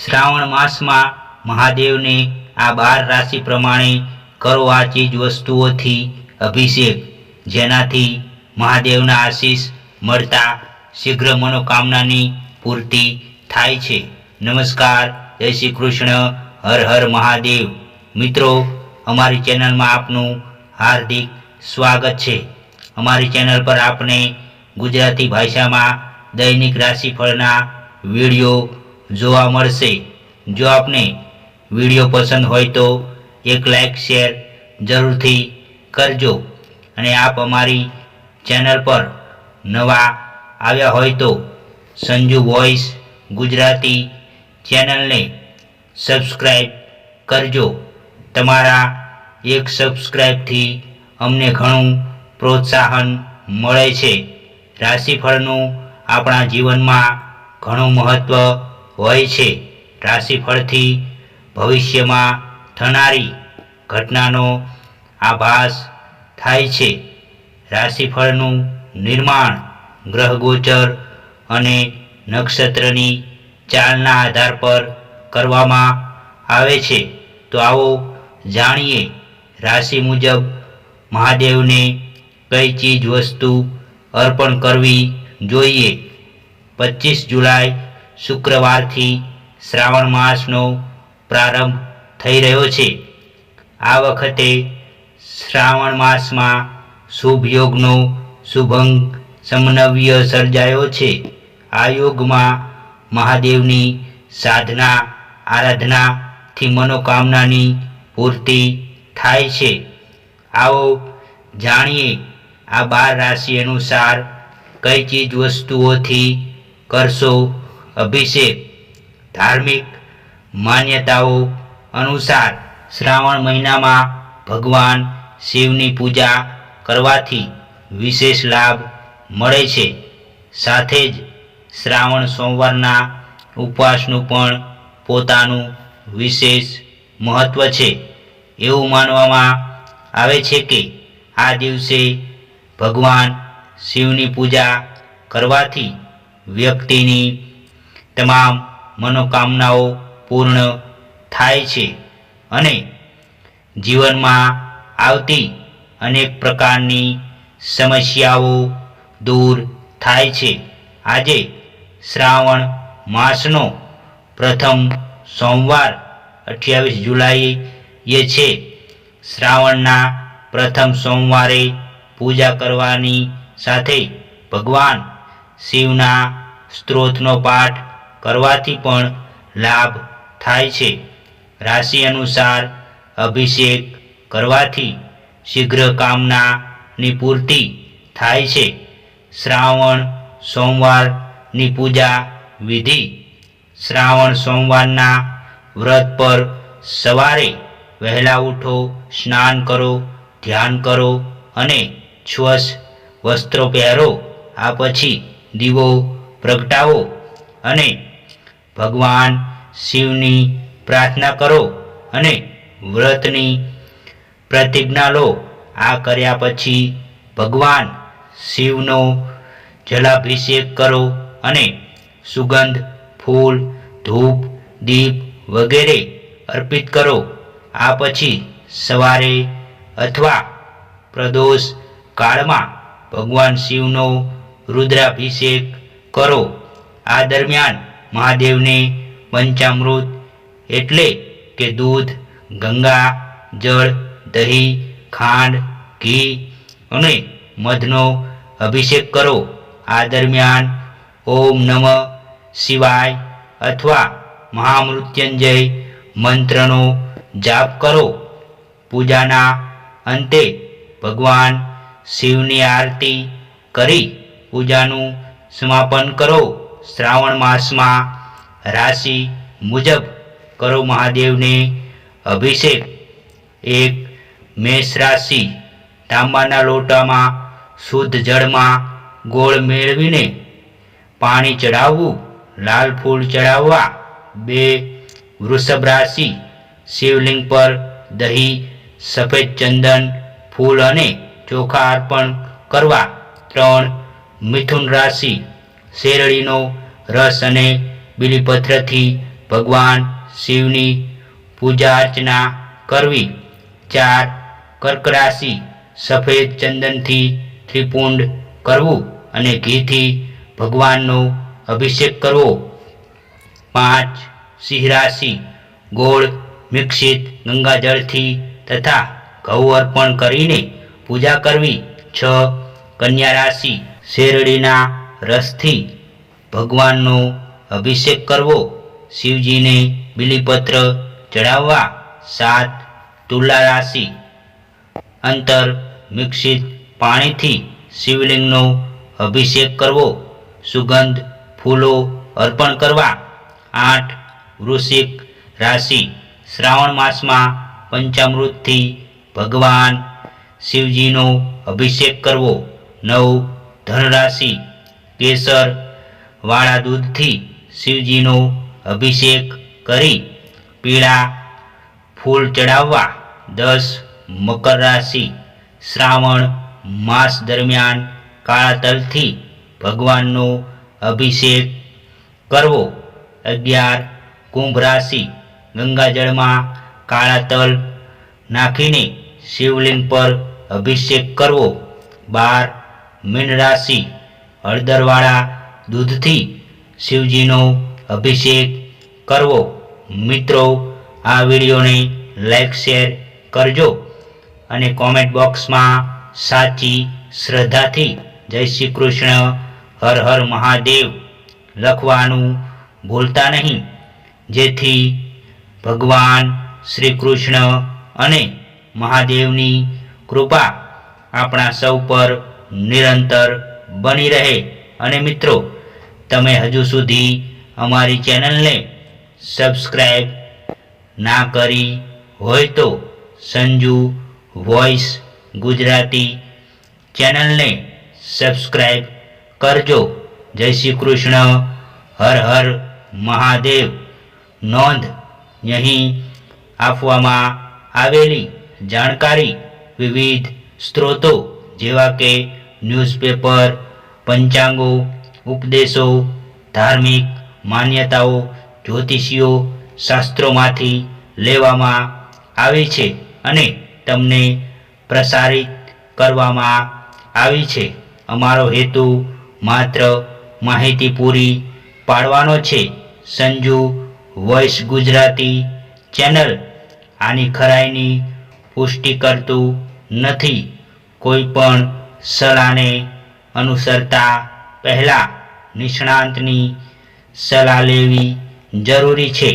શ્રાવણ માસમાં મહાદેવને આ બાર રાશિ પ્રમાણે કરો આ ચીજ વસ્તુઓથી અભિષેક, જેનાથી મહાદેવના આશીષ મળતા શીઘ્ર મનોકામનાની પૂર્તિ થાય છે. નમસ્કાર, જય શ્રી કૃષ્ણ, હર હર મહાદેવ. મિત્રો, અમારી ચેનલમાં આપનું હાર્દિક સ્વાગત છે. અમારી ચેનલ પર આપણે ગુજરાતી ભાષામાં દૈનિક રાશિફળના વીડિયો જોવા મળશે, જો આપને વીડિયો પસંદ હોય તો એક લાઈક, શેર જરૂરથી કરજો. અને આપ અમારી ચેનલ પર નવા આવ્યા હોય તો સંજુ વોઇસ ગુજરાતી ચેનલને સબસ્ક્રાઈબ કરજો. તમારા એક સબસ્ક્રાઈબથી અમને ઘણું પ્રોત્સાહન મળે છે. રાશિફળનું આપણા જીવનમાં ઘણું મહત્ત્વ હોય છે. રાશિફળથી ભવિષ્યમાં થનારી ઘટનાનો આભાસ થાય છે. રાશિફળનું નિર્માણ ગ્રહગોચર અને નક્ષત્રની ચાલના આધાર પર કરવામાં આવે છે. તો આવો જાણીએ રાશિ મુજબ મહાદેવને કઈ ચીજ વસ્તુ અર્પણ કરવી જોઈએ? પચીસ જુલાઈ શુક્રવારથી શ્રાવણ માસનો પ્રારંભ થઈ રહ્યો છે. આ વખતે શ્રાવણ માસમાં શુભ યોગનો શુભંગ સમન્વય સર્જાયો છે. આ યોગમાં મહાદેવની સાધના, આરાધનાથી મનોકામનાની પૂર્તિ થાય છે. આવો જાણીએ આ બાર રાશિ અનુસાર કઈ ચીજ વસ્તુઓથી કરશો અભિષેક, ધાર્મિક માન્યતાઓ અનુસાર શ્રાવણ મહિનામાં ભગવાન શિવની પૂજા કરવાથી વિશેષ લાભ મળે છે. સાથે જ શ્રાવણ સોમવારના ઉપવાસનું પણ પોતાનું વિશેષ મહત્ત્વ છે. એવું માનવામાં આવે છે કે આ દિવસે ભગવાન શિવની પૂજા કરવાથી વ્યક્તિની તમામ મનોકામનાઓ પૂર્ણ થાય છે અને જીવનમાં આવતી અનેક પ્રકારની સમસ્યાઓ દૂર થાય છે. આજે શ્રાવણ માસનો પ્રથમ સોમવાર, અઠ્યાવીસ જુલાઈએ છે. શ્રાવણના પ્રથમ સોમવારે પૂજા કરવાની સાથે ભગવાન શિવના સ્ત્રોતનો પાઠ કરવાથી પણ લાભ થાય છે. રાશિ અનુસાર અભિષેક કરવાથી શીઘ્ર કામનાની પૂર્તિ થાય છે. શ્રાવણ સોમવારની પૂજા વિધિ. શ્રાવણ, સોમવારના વ્રત પર સવારે વહેલા ઉઠો, સ્નાન કરો, ધ્યાન કરો અને સ્વચ્છ વસ્ત્રો પહેરો. આ પછી દીવો પ્રગટાવો અને ભગવાન શિવની પ્રાર્થના કરો અને વ્રતની પ્રતિજ્ઞા લો. આ કર્યા પછી ભગવાન શિવનો જલાભિષેક કરો અને સુગંધ, ફૂલ, ધૂપ, દીપ વગેરે અર્પિત કરો. આ પછી સવારે અથવા પ્રદોષ કાળમાં ભગવાન શિવનો રુદ્રાભિષેક કરો. આ દરમિયાન મહાદેવને પંચામૃત એટલે કે દૂધ, ગંગા, જળ, દહીં, ખાંડ, ઘી અને મધનો અભિષેક કરો. આ દરમિયાન ઓમ નમ શિવાય અથવા મહામૃત્યુંજય મંત્રનો જાપ કરો. પૂજાના અંતે ભગવાન શિવની આરતી કરી પૂજાનું સમાપન કરો. શ્રાવણ માસમાં રાશિ મુજબ કરો મહાદેવને અભિષેક. એક મેષ રાશિ તાંબાના લોટામાં શુદ્ધ જળમાં ગોળ મેળવીને પાણી ચડાવવું લાલ ફૂલ ચડાવવા બે વૃષભ રાશિ શિવલિંગ પર દહીં, સફેદ ચંદન, ફૂલ અને ચોખા અર્પણ કરવા. ત્રણ મિથુન રાશિ શેરડીનો રસ અને બીલીપત્રથી ભગવાન શિવની પૂજા અર્ચના કરવી. ચાર કર્ક રાશિ સફેદ ચંદનથી ત્રિપુંડ કરવું અને ઘીથી ભગવાનનો અભિષેક કરવો. પાંચ સિંહ ગોળ મિક્ષિત ગંગાજળથી તથા ઘઉં અર્પણ કરીને પૂજા કરવી. છ કન્યા રાશિ શેરડીના રસથી ભગવાનનો અભિષેક કરવો, શિવજીને બિલીપત્ર ચઢાવવા, સાત તુલા રાશિ. અંતર મિક્ષિત પાણીથી શિવલિંગનો અભિષેક કરવો, સુગંધ, ફૂલો અર્પણ કરવા. આઠ વૃશ્ચિક રાશિ. શ્રાવણ માસમાં પંચામૃતથી ભગવાન શિવજીનો અભિષેક કરવો. નવ ધનરાશિ. કેસર વાળા દૂધથી શિવજીનો અભિષેક કરી પીળા ફૂલ ચડાવવા દસ મકર રાશિ શ્રાવણ માસ દરમિયાન કાળા તલથી ભગવાનનો અભિષેક કરવો. અગિયાર કુંભ રાશિ ગંગાજળમાં કાળા તલ નાખીને શિવલિંગ પર અભિષેક કરવો. બાર મીન રાશિ હળદરવાળા દૂધથી શિવજીનો અભિષેક કરવો. મિત્રો, આ વિડીયોને લાઈક શેર કરજો અને કોમેન્ટ બોક્સમાં સાચી શ્રદ્ધાથી જય શ્રી કૃષ્ણ, હર હર મહાદેવ લખવાનું ભૂલતા નહીં. જેથી ભગવાન શ્રી કૃષ્ણ અને મહાદેવની કૃપા આપણા સૌ પર નિરંતર બની રહે. અને મિત્રો, તમે હજુ સુધી અમારી ચેનલને સબસ્ક્રાઈબ ના કરી હોય તો સંજુ વોઇસ ગુજરાતી ચેનલને સબસ્ક્રાઈબ કરજો. જય શ્રી કૃષ્ણ. હર હર મહાદેવ. નોંધ અહીં આપવામાં આવેલી જાણકારી વિવિધ સ્ત્રોતો જેવા કે ન્યૂઝપેપર, પંચાંગો, ઉપદેશો, ધાર્મિક માન્યતાઓ, જ્યોતિષીઓ, શાસ્ત્રોમાંથી લેવામાં આવે છે અને તમને પ્રસારિત કરવામાં આવી છે. અમારો હેતુ માત્ર માહિતી પૂરી પાડવાનો છે. Sanju voice Gujarati channel. આની ખરાઈની પુષ્ટિ કરતું નથી. કોઈ પણ સલાહને અનુસરતા પહેલાં નિષ્ણાંતની સલાહ લેવી જરૂરી છે.